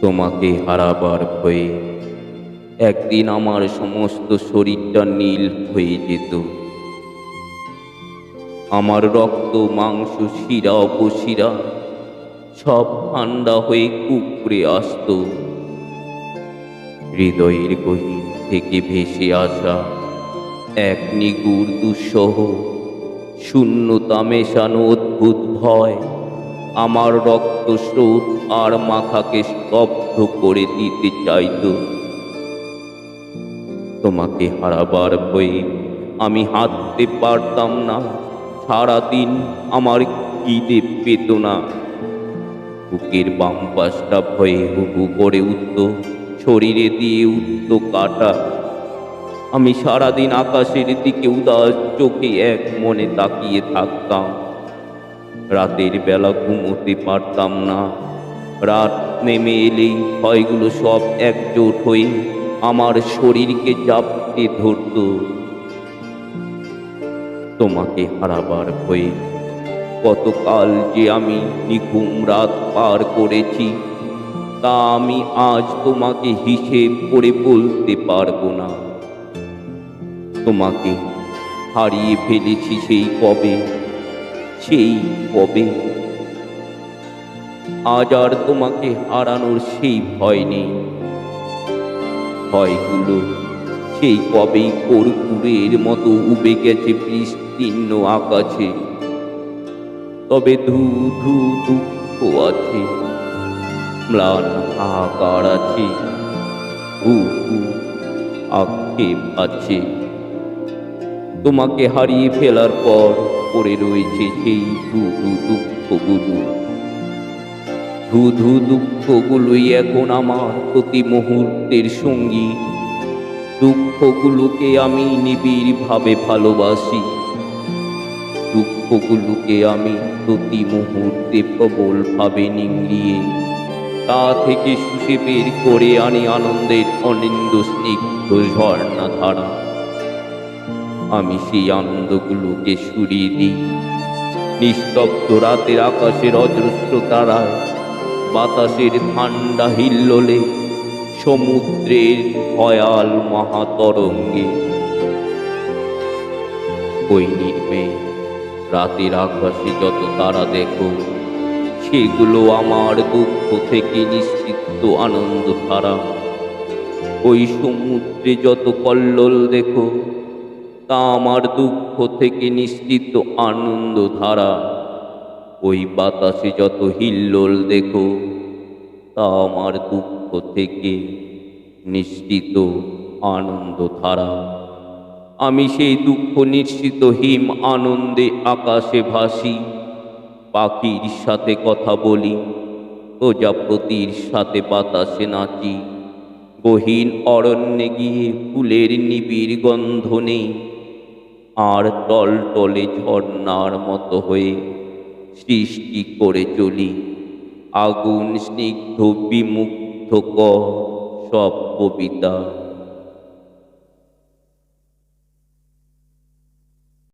তোমাকে হারাবার ভয়ে একদিন আমার সমস্ত শরীরটা নীল হয়ে যেত। আমার রক্ত, মাংস, শিরা, অপশিরা সব ঠান্ডা হয়ে কুকড়ে আসতো। হৃদয়ের গহীন থেকে ভেসে আসা এক নিগুর দুঃসহ শূন্যতা মেশানো অদ্ভুত ভয় আমার রক্ত স্রোত আর মাথাকে স্তব্ধ করে দিতে চাইত তোমাকে হারাবার ভয়ে আমি হাঁটতে পারতাম না। সারাদিন আমার খিদে পেত না। বুকের বাম পাশটা ভয়ে হুহু করে উঠত শরীরে দিয়ে উঠত কাটা। আমি সারাদিন আকাশের দিকে উদাস চোখে এক মনে তাকিয়ে থাকতাম। রাতের বেলা ঘুমোতে পারতাম না। রাত নেমে এলেই ভয়গুলো সব একজোট হয়ে আমার শরীরকে চাপতে ধরত। তোমাকে হারাবার ভয়ে কতকাল যে আমি নিঘুম রাত পার করেছি, তা আমি আজ তোমাকে হিসেব করে বলতে পারব না। তোমাকে হারিয়ে ফেলেছি সেই কবে সেই কবে আজ আর তোমাকে হারানোর সেই ভয় নেই। ভয়গুলো সেই কবেই কর্পূরের মতো উবে গেছে বিস্তীর্ণ আকাশে। তবে ধু ধু দুঃখ আছে, ম্লান হাহাকার আছে আক্ষেপ আছে। তোমাকে হারিয়ে ফেলার পর পড়ে রয়েছে সেই ধু ধু দুঃখগুলো। ধু ধু দুঃখগুলোই এখন আমার প্রতি মুহূর্তের সঙ্গী। দুঃখগুলোকে আমি নিবিড়ভাবে ভালোবাসি। দুঃখগুলোকে আমি প্রতি মুহূর্তে প্রবলভাবে নিংড়িয়ে, তা থেকে শুষে বের করে আনি আনন্দের অনিন্দ স্নিগ্ধ ঝর্ণা ধারা আমি সেই আনন্দগুলোকে সুরিয়ে দিই। নিস্তব্ধ রাতের আকাশের অজস্র তারায়, বাতাসের ঠান্ডা হিল্লোলে, সমুদ্রের ভয়াল মহাতরঙ্গে। ওই নির্মে রাতের আকাশে যত তারা দেখো, সেগুলো আমার দুঃখ থেকে নিশ্চিত আনন্দ ধারা ওই সমুদ্রে যত কল্লোল দেখো তা আমার দুঃখ থেকে নিশ্চিত আনন্দ ধারা ওই বাতাসে যত হিল্লোল দেখো, তা আমার দুঃখ থেকে নিশ্চিত আনন্দ ধারা আমি সেই দুঃখ নিশ্চিত হিম আনন্দে আকাশে ভাসি, পাখির সাথে কথা বলি প্রজাপতির সাথে বাতাসে নাচি। গহীন অরণ্যে গিয়ে ফুলের নিবিড় গন্ধ নেই আর টলটলে ঝর্ণার মতো হয়ে সৃষ্টি করে চলি। আগুন স্নিগ্ধ বিমুগ্ধ সব কবিতা।